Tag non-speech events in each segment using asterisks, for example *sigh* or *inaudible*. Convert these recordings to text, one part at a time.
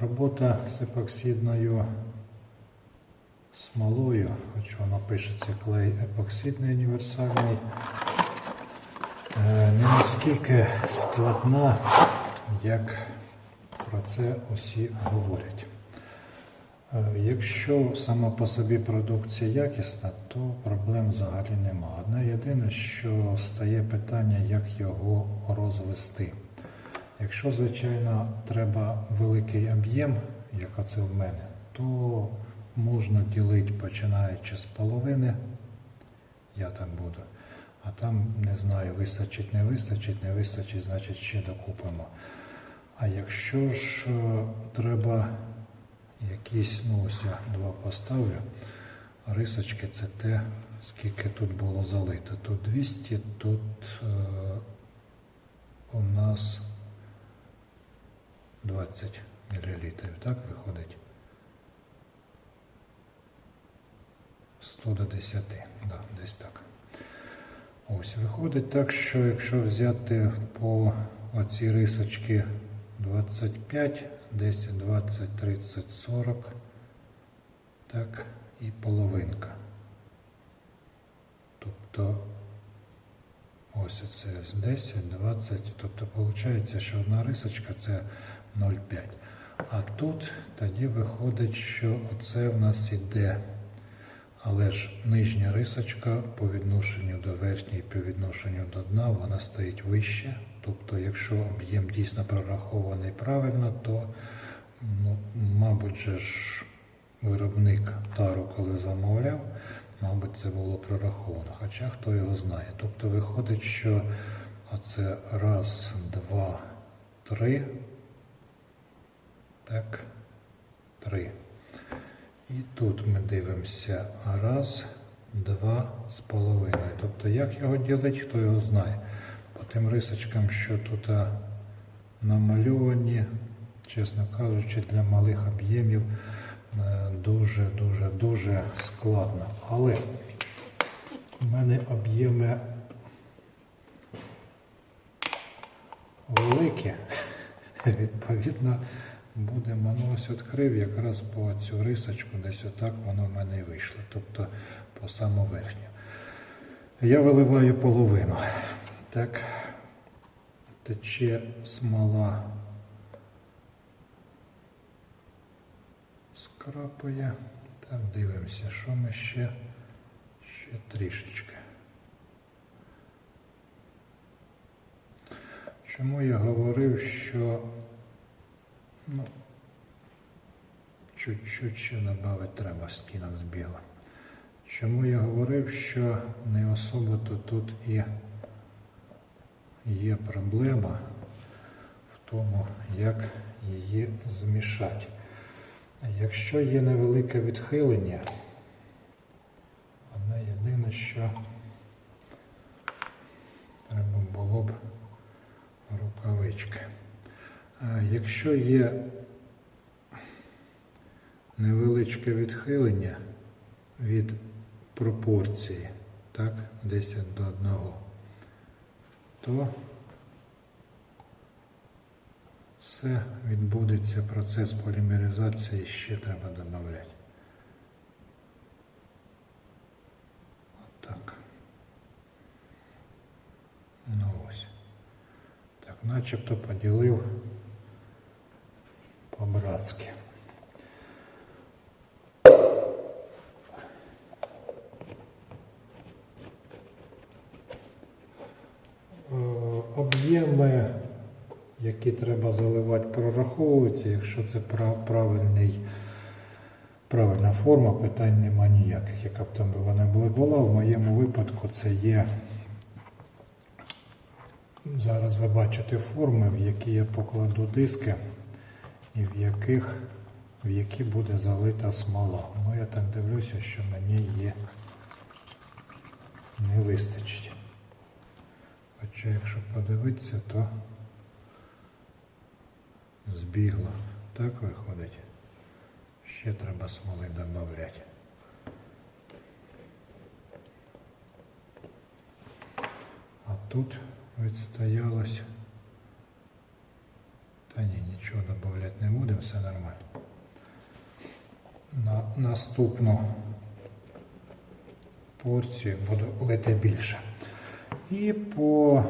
Робота з епоксидною смолою, хоч воно пишеться клей епоксидний універсальний, е, не наскільки складна, як про це усі говорять. Е, Якщо сама по собі продукція якісна, то проблем взагалі нема. Одне єдине, що стає питання, як його розвести. Якщо, звичайно, треба великий об'єм, як оце в мене, то можна ділити починаючи з половини, я так буду. А там не знаю, вистачить, не вистачить, не вистачить, значить ще докупимо. А якщо ж е, треба якісь, ну ось я два поставлю, рисочки це те, скільки тут було залито. Тут 200, тут е, у нас 20 мл, так виходить? 100 до 10, да, десь так. Ось, виходить так, що якщо взяти по оці рисочки 25, 10, 20, 30, 40, так, і половинка. Тобто ось це 10, 20, тобто виходить, що одна рисочка це 0,5. А тут тоді виходить, що оце в нас іде. Але ж нижня рисочка по відношенню до верхньої, по відношенню до дна, вона стоїть вище. Тобто, якщо об'єм дійсно прорахований правильно, то, ну, мабуть, же ж виробник тару, коли замовляв, мабуть, це було прораховано. Хоча хто його знає. Тобто виходить, що оце раз, два, три. Так, три. І тут ми дивимося раз, два з половиною. Тобто, як його ділить, хто його знає. По тим рисочкам, що тут намальовані, чесно кажучи, для малих об'ємів е, дуже, дуже, дуже складно. Але в мене об'єми великі, *laughs* відповідно будемо, ну ось відкрив якраз по цю рисочку, десь отак воно в мене і вийшло, тобто по саму верхню. Я виливаю половину. Так, тече смола скрапує. Так, дивимося, що ми ще, ще трішечки. Чому я говорив, що Ну, чуть-чуть ще додати треба, стінок збігла. Чому я говорив, що не особо то тут і є проблема в тому, як її змішати. Якщо є невелике відхилення, одне єдине, що треба було б рукавички. Якщо є невеличке відхилення від пропорції, так, 10 до 1, то все відбудеться, процес полімеризації ще треба додати. Так. Ну ось. Так, начебто поділив по-братськи. Е, Об'єми, які треба заливати, прораховуються. Якщо це правильний, правильна форма, питань нема ніяких, яка б там вона була. В моєму випадку це є. Зараз ви бачите форми, в які я покладу диски і в яких в які буде залита смола. Ну я так дивлюся, що мені її не вистачить. Хоча якщо подивитися, то збігло. Так виходить. Ще треба смоли додати. А тут відстоялось Та ні, нічого додати не будемо, все нормально. На наступну порцію буду лити більше. І по,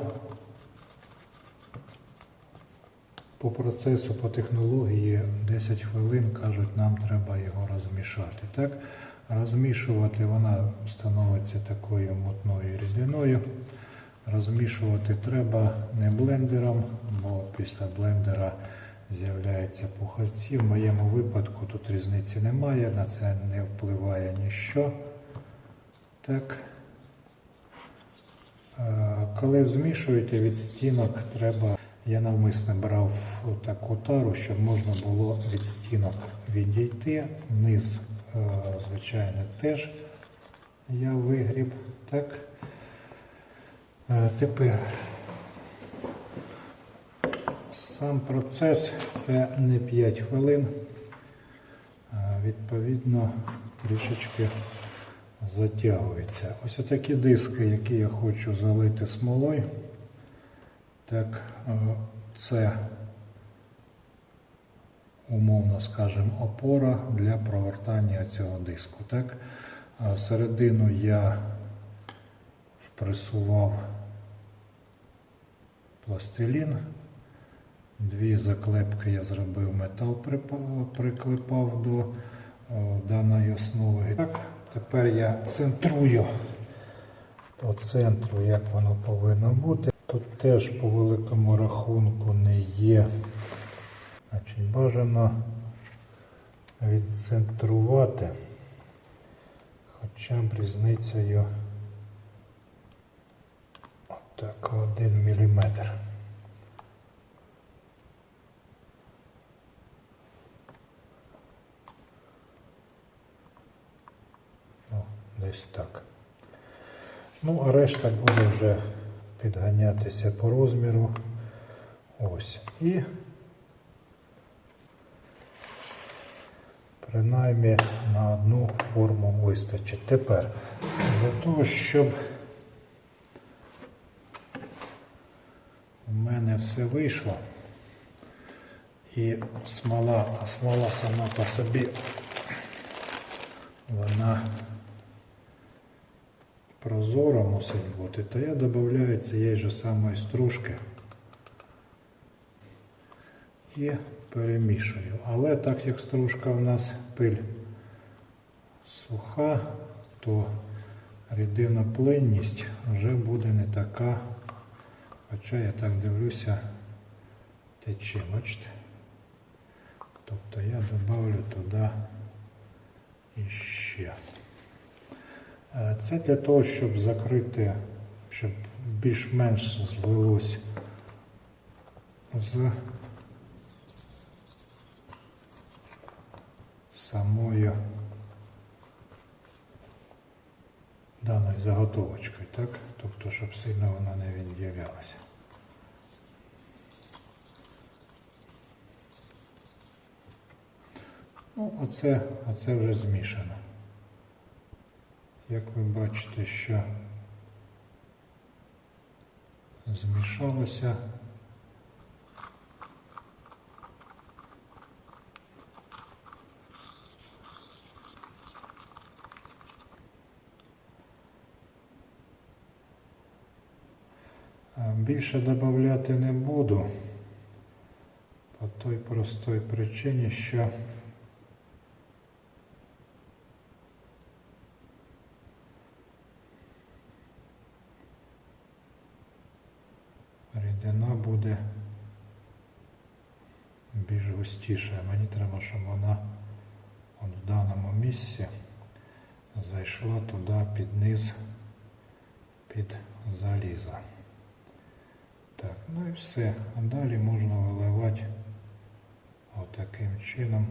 по процесу, по технології 10 хвилин кажуть, нам треба його розмішати. Так? Розмішувати вона становиться такою мутною рідиною. Розмішувати треба не блендером, бо після блендера з'являються пухарці. В моєму випадку тут різниці немає, на це не впливає ніщо. Так. Е, Коли змішуєте від стінок, треба. Я навмисно брав таку тару, щоб можна було від стінок відійти. Низ, е, звичайно, теж я вигріб. Так. Е, Тепер сам процес це не 5 хвилин. Е, Відповідно, трішечки затягується. Ось такі диски, які я хочу залити смолою. Так, е, це умовно скажемо опора для провертання цього диску. Так, середину я впресував пластилін. Дві заклепки я зробив, метал приклепав до даної основи. Так, тепер я центрую по центру, як воно повинно бути. Тут теж по великому рахунку не є. Значить, бажано відцентрувати хоча б різницею отак, один міліметр. Ну, десь так. Ну, а решта буде вже підганятися по розміру. Ось. І принаймні на одну форму вистачить. Тепер для того, щоб у мене все вийшло. І смола, а смола сама по собі, вона прозора мусить бути, то я додаю цієї ж самої стружки і перемішую. Але так як стружка в нас пиль суха, то рідиноплинність вже буде не така. Хоча я так дивлюся, тече, бачите? Тобто я додавлю туди іще. Е, Це для того, щоб закрити, щоб більш-менш злилось з самою даною заготовочкою, так? Тобто, щоб сильно вона не відділялася. Ну, оце, оце вже змішано. Як ви бачите, що змішалося. Більше додати не буду по той простій причині, що рідина буде більш. Мені треба, щоб вона от в даному місці зайшла туди під низ, під залізо. Так, ну і все. А далі можна виливати отаким чином.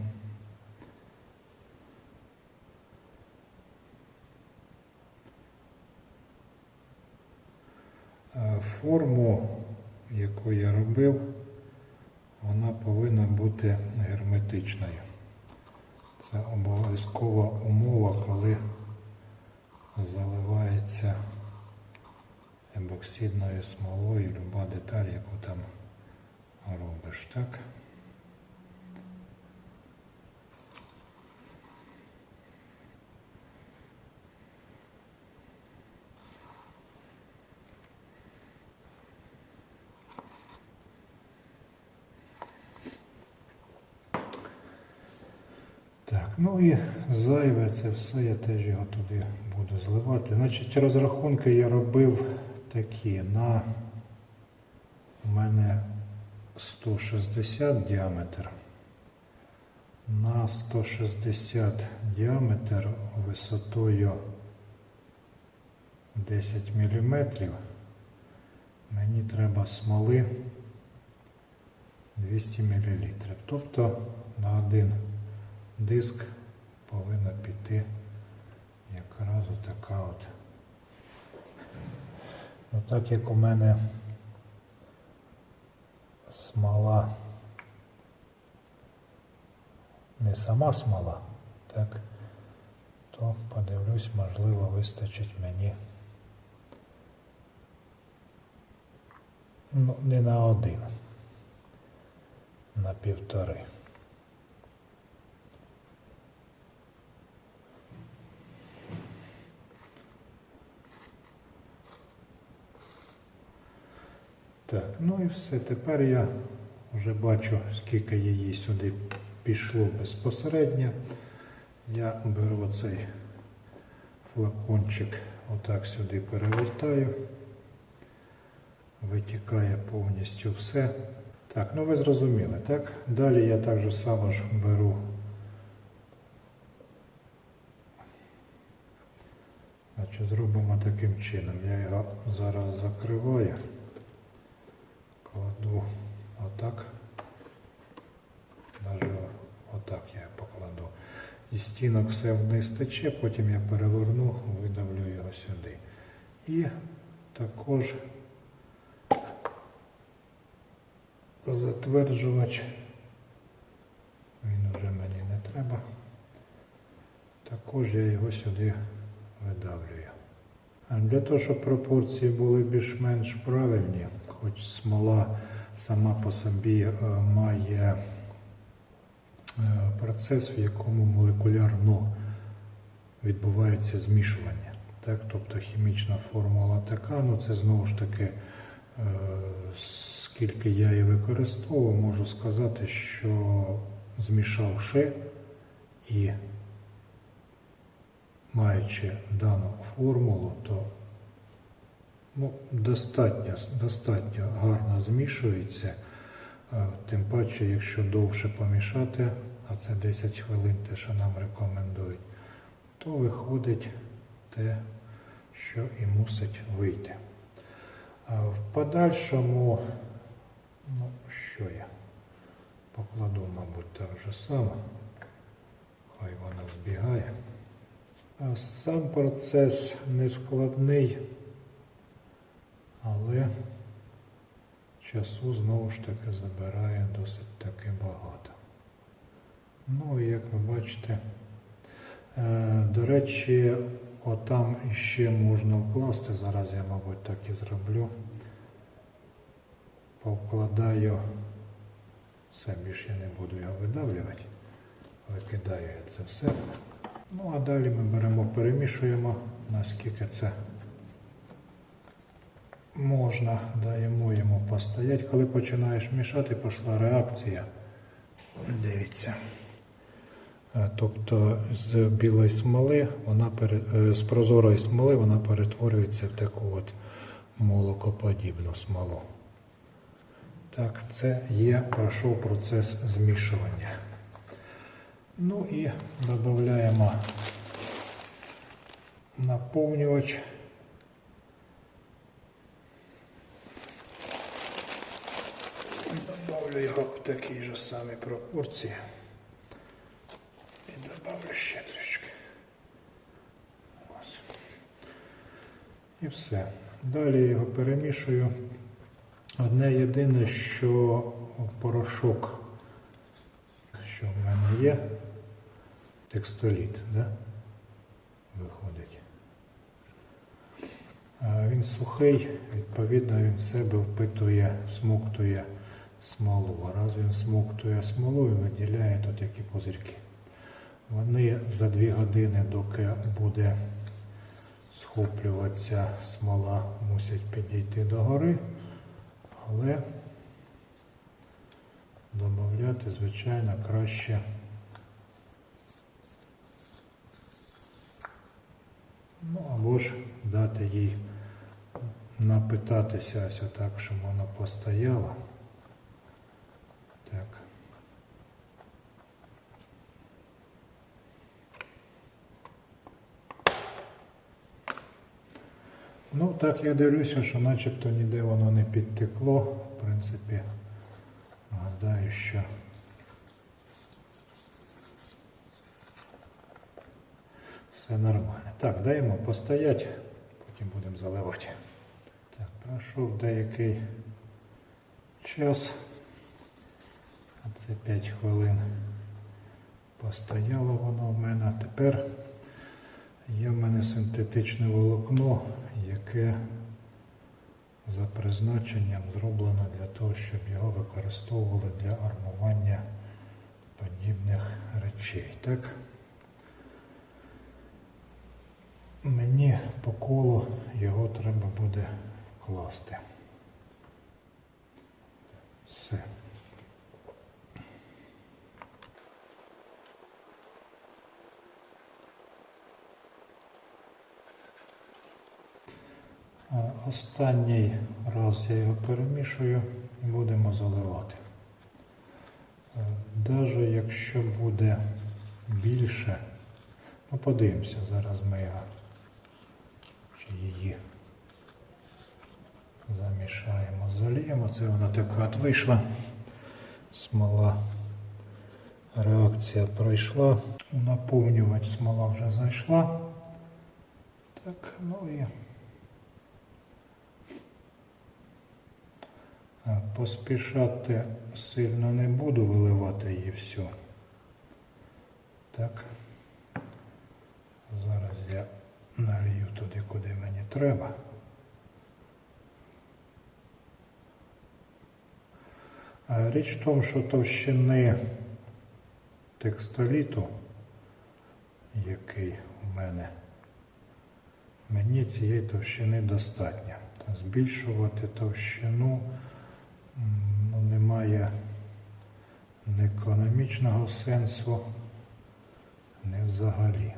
Е, Форму, яку я робив, вона повинна бути герметичною. Це обов'язкова умова, коли заливається ебоксидною смолою люба деталь, яку там робиш, так? Ну і зайве це все, я теж його туди буду зливати. Значить, розрахунки я робив такі. На у мене 160 діаметр. На 160 діаметр висотою 10 мм. Мені треба смоли 200 мл. Тобто на один диск повинна піти якраз така от. Ну, так як у мене смола не сама смола, так, то подивлюсь, можливо, вистачить мені ну, не на один, на півтори. Так, ну і все. Tепер я вже бачу, скільки її сюди пішло безпосередньо. Я беру цей флакончик, отак сюди перевертаю. Витікає повністю все. Так, ну ви зрозуміли, так? Далі я так же само ж беру. Значить, зробимо таким чином. Я його зараз закриваю кладу отак. Даже отак я покладу. І стінок все вниз тече, потім я переверну, видавлю його сюди. І також затверджувач. Він вже мені не треба. Також я його сюди видавлюю. Для того, щоб пропорції були більш-менш правильні, хоч смола сама по собі е, має е, процес, в якому молекулярно відбувається змішування. Так? Тобто хімічна формула така, ну це знову ж таки, е, скільки я її використовував, можу сказати, що змішавши і маючи дану формулу, то ну, достатньо, достатньо гарно змішується. Е, Тим паче, якщо довше помішати, а це 10 хвилин, те, що нам рекомендують, то виходить те, що і мусить вийти. В подальшому, ну, що я покладу, мабуть, так же само, хай вона збігає. Сам процес не складний, але часу знову ж таки забирає досить таки багато. Ну і як ви бачите, е, до речі, отам іще можна вкласти, зараз я, мабуть, так і зроблю. Повкладаю, все більше я не буду його видавлювати, викидаю я це все. Ну а далі ми беремо, перемішуємо, наскільки це можна, даємо йому постояти. Коли починаєш мішати, пішла реакція. Дивіться. Е, Тобто з білої смоли, вона е, з прозорої смоли вона перетворюється в таку от молокоподібну смолу. Так, це є, пройшов процес змішування. Ну і додаємо наповнювач. Добавлю його в такій же самій пропорції. І добавлю ще трішки. І все. Далі його перемішую. Одне єдине, що порошок, що в мене є, текстоліт, да? виходить. Він сухий, відповідно, він в себе впитує, смоктує смолу. А раз він смоктує смолу і виділяє тут які пузирки. Вони за дві години, доки буде схоплюватися смола, мусять підійти до гори, але додати, звичайно, краще. Ну, або ж дати їй напитатися ось отак, щоб вона постояла. Ну, так я дивлюся, що начебто ніде воно не підтекло. В принципі, гадаю, що все нормально. Так, даємо постоять, потім будемо заливати. Так, пройшов деякий час. Це 5 хвилин постояло воно в мене. Тепер є в мене синтетичне волокно, яке за призначенням зроблено для того, щоб його використовували для армування подібних речей. Так? Мені по колу його треба буде вкласти. Все. Е, Останній раз я його перемішую і будемо заливати. Навіть якщо буде більше, ну подивимося, зараз ми його чи її замішаємо, заліємо. Це вона така от вийшла. Смола. Реакція пройшла. Наповнювач смола вже зайшла. Так, ну і А, Поспішати сильно не буду виливати її всю. Так. Зараз я налью туди, куди мені треба. Річ в тому, що товщини текстоліту, який у мене, мені цієї товщини достатньо. Збільшувати товщину ну, немає не економічного сенсу, не взагалі.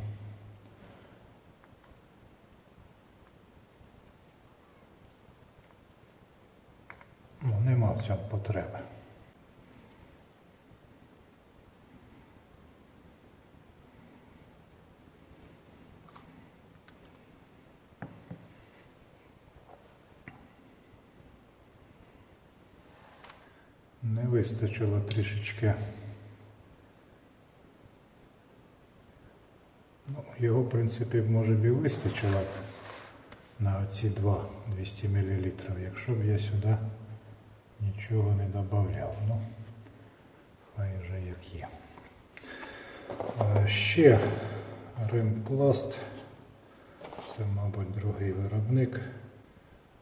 Ну, нема в цьому потреби. Не вистачило трішечки. Ну, його, в принципі, може б і вистачило на оці 2 200 мл, якщо б я сюди нічого не додавав. Ну, хай вже як є. Ще римпласт. Це, мабуть, другий виробник.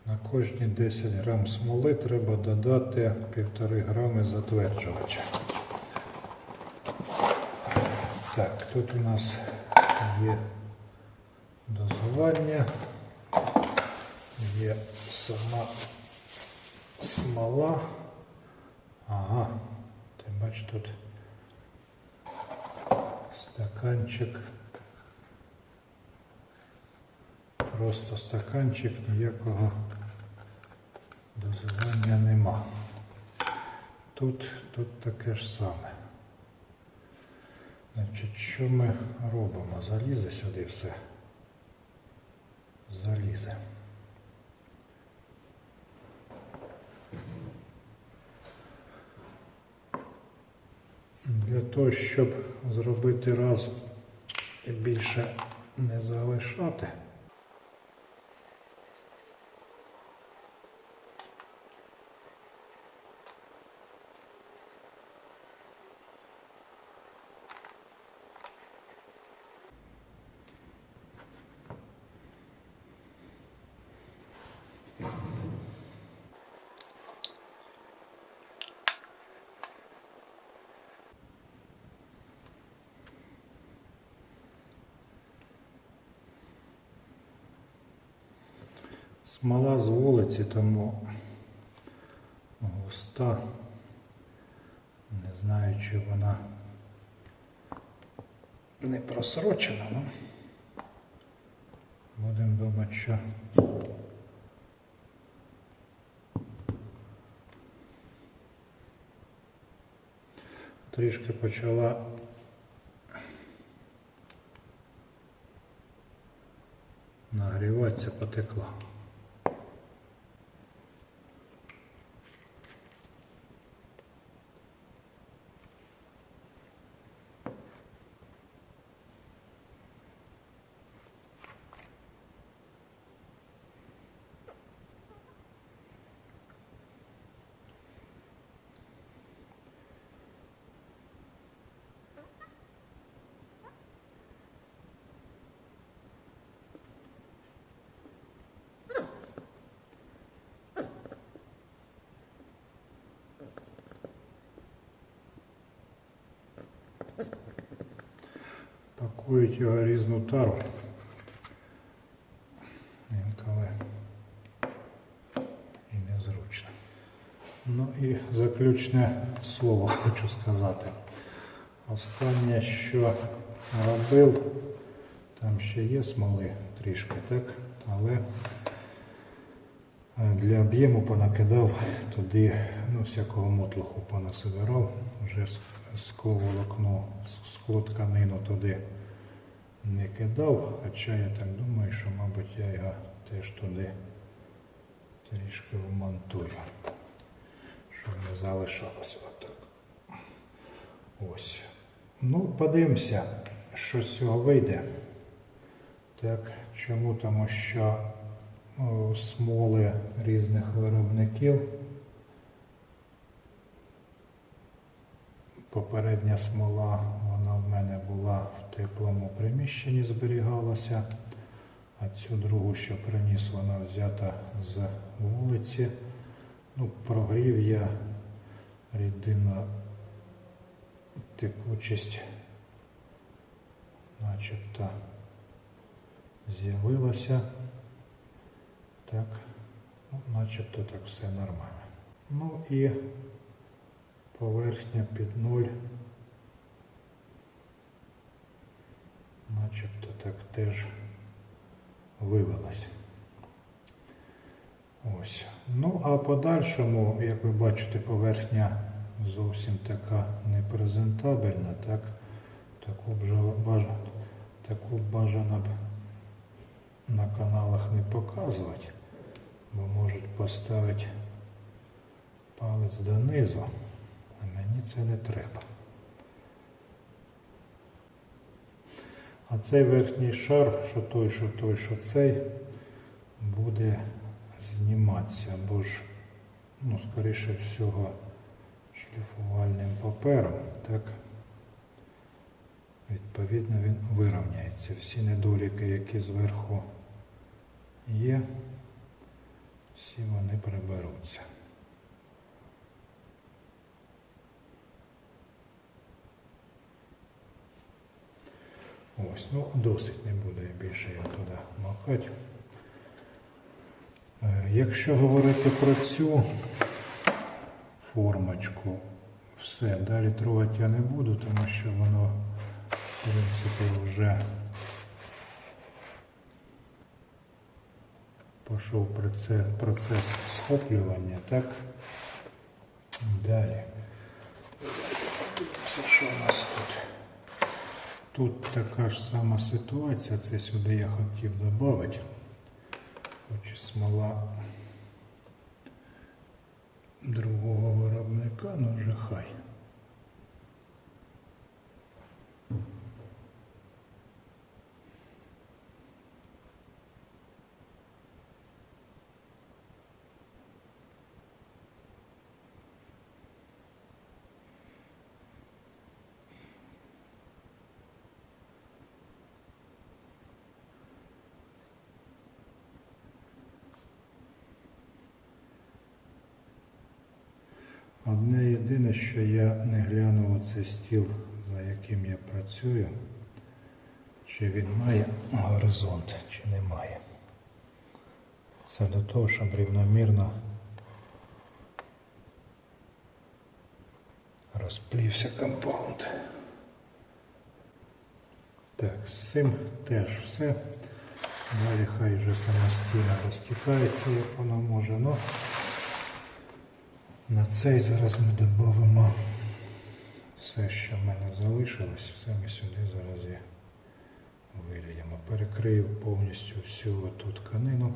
На кожні 10 грам смоли треба додати 1,5 грами затверджувача. Так, тут у нас є дозування, є сама смола. Ага, ти бач тут стаканчик. Просто стаканчик, ніякого дозування нема. Тут, тут таке ж саме. Значить, що ми робимо? Залізе сюди все. Залізе. Для того, щоб зробити раз і більше не залишати. Смола з вулиці, тому густа. Не знаю, чи вона не просрочена, ну Будемо думати, що трішки почала нагріватися, потекла. Пакують його різну тару. Інколи і незручно. Ну і заключне слово хочу сказати. Останнє, що робив, там ще є смоли трішки, так? Але е, для об'єму понакидав туди, ну, всякого мотлуху понасибирав, вже скловолокно, с- склотканину туди не кидав, хоча я так думаю, що, мабуть, я його теж туди трішки вмонтую, щоб не залишалося отак. Ось. Ну, подивимося, що з цього вийде. Так, чому? Тому що о, смоли різних виробників. Попередня смола, мене була в теплому приміщенні, зберігалася, а цю другу, що приніс, вона взята з вулиці. Ну, прогрів я рідина текучість начебто з'явилася. Так, ну, начебто так все нормально. Ну і поверхня під нуль. Начебто так теж вивелася. Ось. Ну, а подальшому, як ви бачите, поверхня зовсім така непрезентабельна, так? Таку б таку бажано б на каналах не показувати, бо можуть поставити палець донизу, а мені це не треба. А цей верхній шар, що той, що той, що цей, буде зніматися, бо ж, ну, скоріше всього, шліфувальним папером, так, відповідно, він вирівняється. Всі недоліки, які зверху є, всі вони приберуться. Ось, ну досить не буде більше я туди макати. Е, Якщо говорити про цю формочку, все, далі трогати я не буду, тому що воно, в принципі, вже пішов процес схоплювання, так? Далі. Це що у нас тут? Тут така ж сама ситуація, це сюди я хотів додати. Хоч смола другого виробника, ну вже хай. Одне єдине, що я не глянув оцей стіл, за яким я працюю, чи він має горизонт, чи не має. Це до того, щоб рівномірно розплівся компаунд. Так, з цим теж все. Далі хай вже самостійно розтікається, як воно може. Ну, на цей зараз ми додамо все, що в мене залишилось, все ми сюди зараз і виліємо. Перекрию повністю всю ту тканину.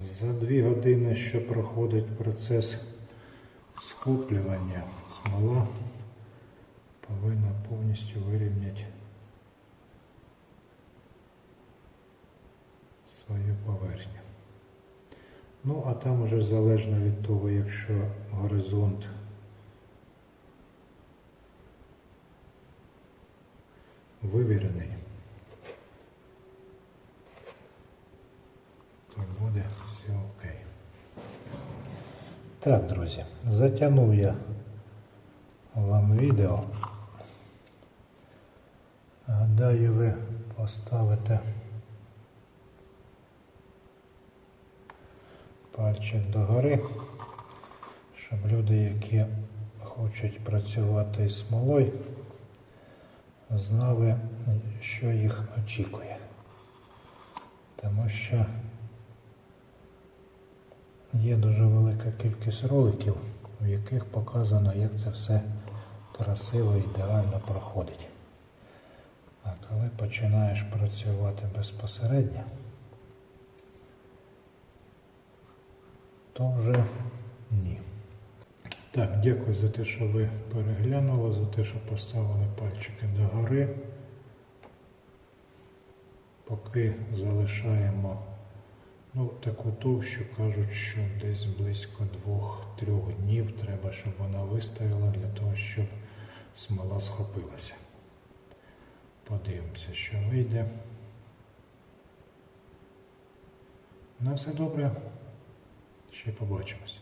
За дві години, що проходить процес скуплювання, смола повинна повністю вирівняти свою поверхню. Ну, а там уже залежно від того, якщо горизонт вивірений, то буде все окей. Так, друзі, затягнув я вам відео. Гадаю, ви поставите пальчик догори, щоб люди, які хочуть працювати з смолою, знали, що їх очікує. Тому що Є дуже велика кількість роликів, в яких показано, як це все красиво і ідеально проходить. А коли починаєш працювати безпосередньо, то вже ні. Так, дякую за те, що ви переглянули, за те, що поставили пальчики догори. Поки залишаємо Ну, таку товщу кажуть, що десь близько двох-трьох днів треба, щоб вона вистояла для того, щоб смола схопилася. Подивимося, що вийде. На все добре. Ще побачимось.